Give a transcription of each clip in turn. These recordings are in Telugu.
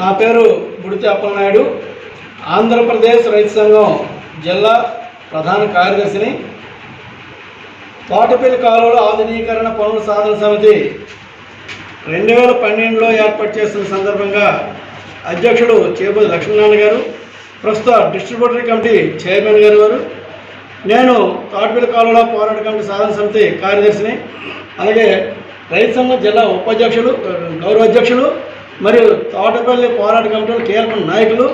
నా పేరు బుడితి అప్పలనాయుడు. ఆంధ్రప్రదేశ్ రైతు సంఘం జిల్లా ప్రధాన కార్యదర్శిని. తోటపల్లి కాలువల ఆధునీకరణ పనుల సాధన సమితి రెండు వేల పన్నెండులో ఏర్పాటు చేసిన సందర్భంగా అధ్యక్షుడు చేపూరి లక్ష్మీనారాయణ గారు ప్రస్తుత డిస్ట్రిబ్యూటరీ కమిటీ చైర్మన్ గారు వారు నేను తోటపల్లి కాలువల పోరాట కమిటీ సాధన సమితి కార్యదర్శిని. అలాగే రైతు సంఘం జిల్లా ఉపాధ్యక్షులు గౌరవ అధ్యక్షులు మరియు తోటపల్లి పోరాట కమిటీలో కీలక నాయకులు.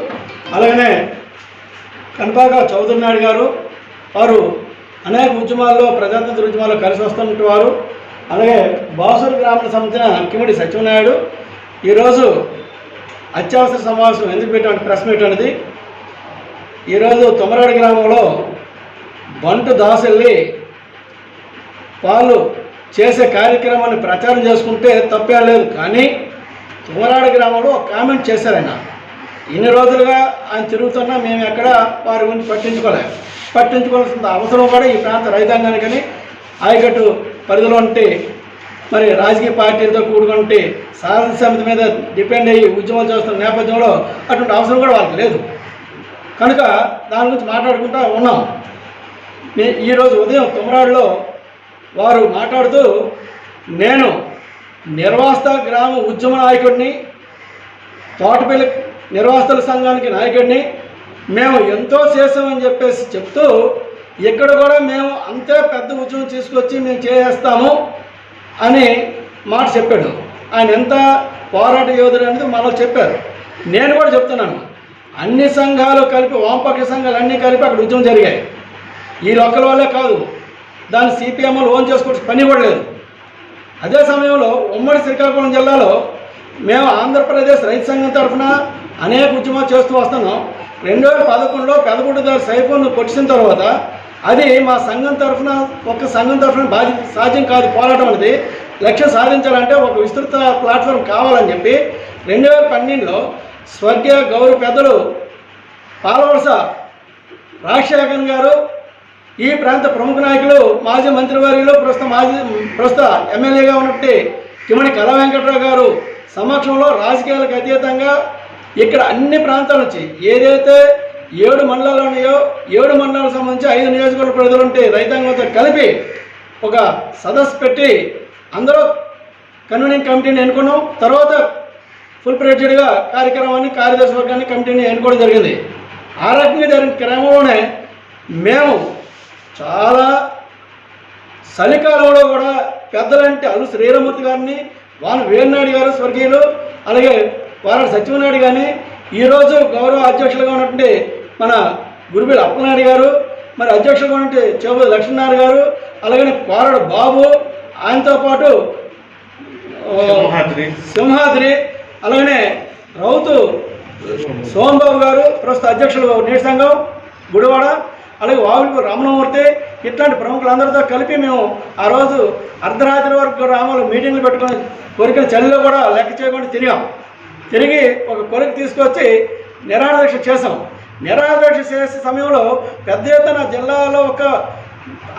అలాగనే కనపాక చౌదరి నాయుడు గారు వారు అనేక ఉద్యమాల్లో ప్రజాతంత్ర ఉద్యమాల్లో కలిసి వస్తున్నట్టు వారు. అలాగే బాసూరు గ్రామానికి సంబంధించిన కిమిడి సత్యనాయుడు ఈరోజు అత్యవసర సమావేశం ఎందుకు పెట్టిన ప్రెస్ మీట్ అనేది. ఈరోజు తొమరాడు గ్రామంలో బంటు దాసెల్లి వాళ్ళు చేసే కార్యక్రమాన్ని ప్రచారం చేసుకుంటే తప్పేం లేదు. కానీ తుమరాడు గ్రామంలో ఒక కామెంట్ చేశారు ఆయన ఇన్ని రోజులుగా ఆయన తిరుగుతున్నా మేము ఎక్కడ వారి గురించి పట్టించుకోలేదు పట్టించుకోవాల్సిన అవసరం కూడా ఈ ప్రాంత రైతాంగానికి కానీ ఆయకట్టు పరిధిలో ఉంటే మరి రాజకీయ పార్టీలతో కూడుకుంటే సాధన సమితి మీద డిపెండ్ అయ్యి ఉద్యమాలు చేస్తున్న నేపథ్యంలో అటువంటి అవసరం కూడా వాళ్ళకి లేదు. కనుక దాని గురించి మాట్లాడుకుంటూ ఉన్నాం. ఈరోజు ఉదయం తుమరాడులో వారు మాట్లాడుతూ నేను నిర్వాస్త గ్రామ ఉద్యమ నాయకుడిని తోటపల్లి నిర్వాస్తల సంఘానికి నాయకుడిని మేము ఎంతో చేసామని చెప్పేసి చెప్తూ ఇక్కడ కూడా మేము అంతే పెద్ద ఉద్యమం తీసుకొచ్చి మేము చేసేస్తాము అని మాట చెప్పాడు. ఆయన ఎంత పోరాట యోధుడు అనేది మనలో చెప్పారు. నేను కూడా చెప్తున్నాను. అన్ని సంఘాలు కలిపి వామపక్ష సంఘాలు అన్నీ కలిపి అక్కడ ఉద్యమం జరిగాయి. ఈ లోకల వల్లే కాదు దాన్ని సిపిఎం ఓన్ చేసుకోవచ్చు పని కూడా లేదు. అదే సమయంలో ఉమ్మడి శ్రీకాకుళం జిల్లాలో మేము ఆంధ్రప్రదేశ్ రైతు సంఘం తరఫున అనేక ఉద్యమాలు చేస్తూ వస్తున్నాం. రెండు వేల పదకొండులో పెదగుడ్డదారి సైఫోన్ కొట్టిన తర్వాత అది మా సంఘం తరఫున ఒక సంఘం తరఫున బాధ్యత సాధ్యం కాదు పోరాటం అనేది. లక్ష్యం సాధించాలంటే ఒక విస్తృత ప్లాట్ఫామ్ కావాలని చెప్పి రెండు వేల పన్నెండులో స్వర్గీయ గౌరవ పెద్దలు పాలవలస రాజశేఖర్ గారు ఈ ప్రాంత ప్రముఖ నాయకులు మాజీ మంత్రివర్యులు ప్రస్తుత మాజీ ప్రస్తుత ఎమ్మెల్యేగా ఉన్నట్టు కిమణి కళ వెంకట్రావు గారు సమక్షంలో రాజకీయాలకు అతీతంగా ఇక్కడ అన్ని ప్రాంతాల నుంచి ఏదైతే ఏడు మండలాలు ఉన్నాయో ఏడు మండలాలకు సంబంధించి ఐదు నియోజకవర్గ ప్రజలు ఉంటే రైతాంగంతో కలిపి ఒక సదస్సు పెట్టి అందరూ కన్వీనింగ్ కమిటీని ఎన్నుకున్నాం. తర్వాత ఫుల్ ప్రెడ్జెడ్గా కార్యక్రమాన్ని కార్యదర్శి వర్గాన్ని కమిటీని ఎన్నుకోవడం జరిగింది. ఆ రకంగా జరిగిన క్రమంలోనే మేము చాలా చలికాలంలో కూడా పెద్దలంటే అల్లు శ్రీరామూర్తి గారిని వాళ్ళ వేణునాయుడు గారు స్వర్గీయులు అలాగే వార సత్యనాయుడు కానీ ఈరోజు గౌరవ అధ్యక్షులుగా ఉన్నటువంటి మన గురుబిల్ అప్పలనాయుడు గారు మరి అధ్యక్షులుగా ఉన్నటువంటి చేబూరి లక్ష్మీనారాయణ గారు అలాగే కోరడు బాబు ఆయనతో పాటు సింహాద్రి. అలాగనే రౌతు సోమన్ బాబు గారు ప్రస్తుత అధ్యక్షులు నీటి సంఘం గుడివాడ అలాగే వావులు రమణమూర్తి ఇట్లాంటి ప్రముఖులందరితో కలిపి మేము ఆ రోజు అర్ధరాత్రి వరకు రామలు మీటింగ్లు పెట్టుకొని కోరికల చలిలో కూడా లెక్క చేయకుండా తిరిగాం. తిరిగి ఒక కోరిక తీసుకొచ్చి నిరాదీక్ష చేసాం నిరాదీక్ష చేసే సమయంలో పెద్ద ఎత్తున జిల్లాలో ఒక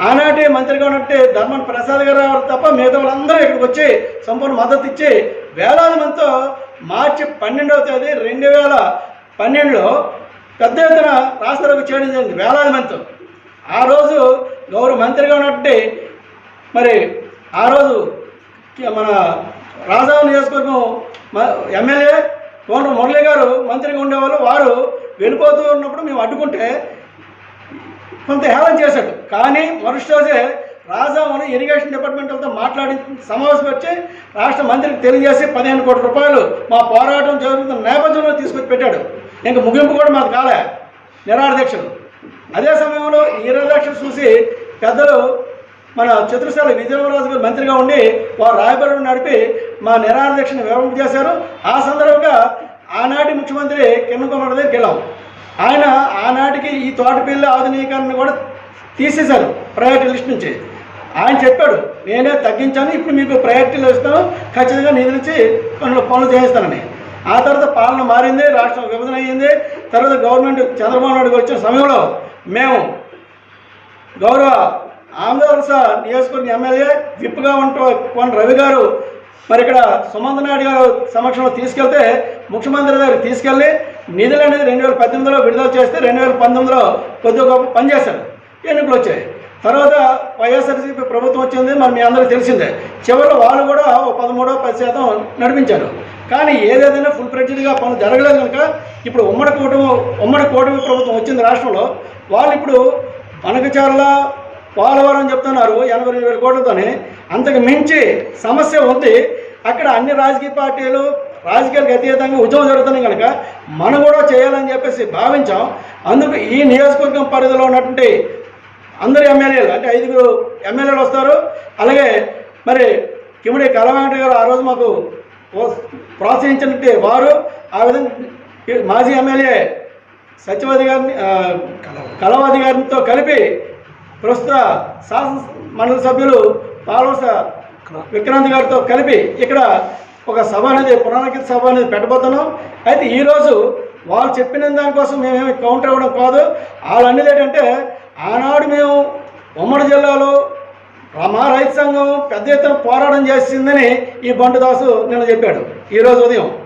ఆనాటి మంత్రిగా ఉన్నట్టు ధర్మన్ ప్రసాద్ గారు తప్ప మిగతా వాళ్ళందరూ ఇక్కడికి వచ్చి సంపూర్ణ మద్దతు ఇచ్చి వేలాది మందితో మార్చి పన్నెండవ తేదీ రెండు వేల పన్నెండులో పెద్ద ఎత్తున రాష్ట్రాలకు చేయడం జరిగింది వేలాది మందితో ఆ రోజు గౌరవ మంత్రిగా ఉన్నట్టు మరి ఆ రోజు మన రాజా నియోజకవర్గం ఎమ్మెల్యే కోన మురళి గారు మంత్రిగా ఉండేవాళ్ళు. వారు వెళ్ళిపోతూ ఉన్నప్పుడు మేము అడ్డుకుంటే కొంత హేళన చేశాడు. కానీ మరుసటి రోజే రాజామని ఇరిగేషన్ డిపార్ట్మెంట్లతో మాట్లాడి సమావేశం వచ్చి రాష్ట్ర మంత్రికి తెలియజేసి పదిహేను కోట్ల రూపాయలు మా పోరాటం జరుగుతున్న నేపథ్యంలో తీసుకొచ్చి పెట్టాడు. ఇంకా ముగింపు కూడా మాకు కాలే. నిరాదీక్షలు అదే సమయంలో ఈ నిరాదీక్షలు చూసి పెద్దలు మన చతురశాల విజయరాజు గారు మంత్రిగా ఉండి వారు రాయబడి నడిపి మా నిరాధ్యక్షను వివరణ చేశారు. ఆ సందర్భంగా ఆనాటి ముఖ్యమంత్రి కిరణ్ కుమార్ దగ్గరికి వెళ్ళాం. ఆయన ఆనాటికి ఈ తోటపిల్లి ఆధునీకరణ కూడా తీసేశారు ప్రయారిటీ లిస్ట్ నుంచి. ఆయన చెప్పాడు నేనే తగ్గించాను ఇప్పుడు మీకు ప్రయారిటీలు ఇస్తాను ఖచ్చితంగా నిధులు ఇచ్చి పనులు పనులు చేయిస్తానని. ఆ తర్వాత పాలన మారింది రాష్ట్రం విభజన అయ్యింది. తర్వాత గవర్నమెంట్ చంద్రబాబు నాయుడు వచ్చిన సమయంలో మేము గౌరవ ఆంధ్రవలస నియోజకవర్గ ఎమ్మెల్యే విప్గా ఉంటూ కొన రవి గారు మరి ఇక్కడ సుమంత్ నాయుడు గారు సమక్షంలో తీసుకెళ్తే ముఖ్యమంత్రి గారికి తీసుకెళ్ళి నిధులు అనేది రెండు వేల పద్దెనిమిదిలో విడుదల చేస్తే రెండు వేల పంతొమ్మిదిలో కొద్దిగా గొప్ప పనిచేశారు ఎన్నికలు వచ్చాయి. తర్వాత వైఎస్ఆర్సీపీ ప్రభుత్వం వచ్చింది మరి మీ అందరికీ తెలిసిందే. చివరిలో వాళ్ళు కూడా ఓ పదమూడో పది శాతం నడిపించారు. కానీ ఏదేదైనా ఫుల్ ఫ్రెడ్జ్డ్గా పనులు జరగలేదు కనుక ఇప్పుడు ఉమ్మడి కూటమి ఉమ్మడి కూటమి ప్రభుత్వం వచ్చింది రాష్ట్రంలో వాళ్ళు ఇప్పుడు మనకచర్ల పోలవరం చెప్తున్నారు ఎనభై రెండు వేల కోట్లతోని. అంతకు మించి సమస్య ఉంది. అక్కడ అన్ని రాజకీయ పార్టీలు రాజకీయాలకు అతీతంగా ఉద్యమం జరుగుతున్నాయి కనుక మనం కూడా చేయాలని చెప్పేసి భావించాం. అందుకు ఈ నియోజకవర్గం పరిధిలో ఉన్నటువంటి అందరు ఎమ్మెల్యేలు అంటే ఐదుగురు ఎమ్మెల్యేలు వస్తారు. అలాగే మరి కిమిడి కలవెంకట గారు ఆ రోజు మాకు ప్రోత్సహించినట్టే వారు ఆ విధంగా మాజీ ఎమ్మెల్యే సత్యవతి గారిని కలవాది గారితో కలిపి ప్రస్తుత శాసన మండలి సభ్యులు పాలవస విక్రాంత్ గారితో కలిపి ఇక్కడ ఒక సభ అనేది పునరాంకిత సభ అనేది పెట్టబోతున్నాం. అయితే ఈరోజు వాళ్ళు చెప్పిన దానికోసం మేమేమి కౌంటర్ ఇవ్వడం కాదు. వాళ్ళు అనేది ఏంటంటే ఆనాడు మేము ఉమ్మడి జిల్లాలో మా రైతు సంఘం పెద్ద ఎత్తున పోరాటం చేసిందని ఈ బంటుదాసు నిన్న చెప్పాడు. ఈరోజు ఉదయం.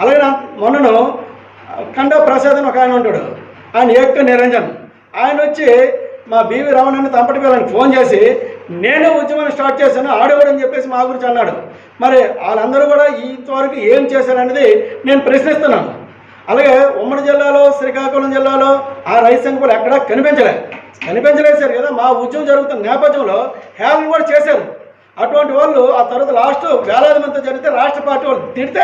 అలాగే నా- మొన్నను కండ ప్రసాద్ అని ఒక ఆయన ఉంటాడు. ఆయన ఏక్క నిరంజన్. ఆయన వచ్చి మా బీవీ రమణని తంపటి పిల్లని ఫోన్ చేసి నేనే ఉద్యమాన్ని స్టార్ట్ చేశాను ఆడేవాడని చెప్పేసి మా గురించి అన్నాడు. మరి వాళ్ళందరూ కూడా ఇంతవరకు ఏం చేశారనేది నేను ప్రశ్నిస్తున్నాను. అలాగే ఉమ్మడి జిల్లాలో శ్రీకాకుళం జిల్లాలో ఆ రైతు సంఘాలు ఎక్కడా కనిపించలేదు కనిపించలేశారు కదా మా ఉద్యమం జరుగుతున్న నేపథ్యంలో హేళన కూడా చేశారు. అటువంటి వాళ్ళు ఆ తర్వాత లాస్ట్ వేలాది మంది జరిగితే రాష్ట్ర పార్టీ వాళ్ళు తిడితే